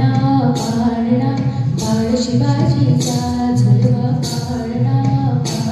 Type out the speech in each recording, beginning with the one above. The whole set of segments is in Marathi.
पाळणा पाळणा शिवाजीचा झुलवा पाळणा.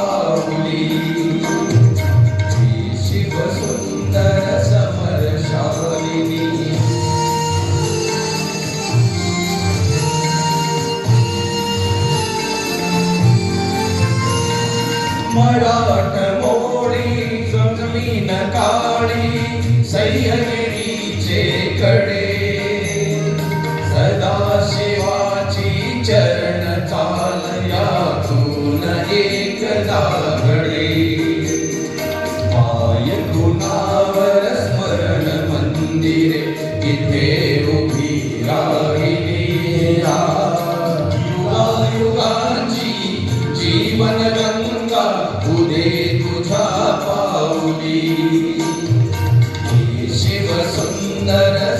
मराठ मोळी जमीन काळी सह्यगिरीचे कडे सदा शिवाची चरण चालयातून एकदा घडे पाय गुणावर स्मरण मंदिरे इथे उभी राहिली युगा जीवन Sundara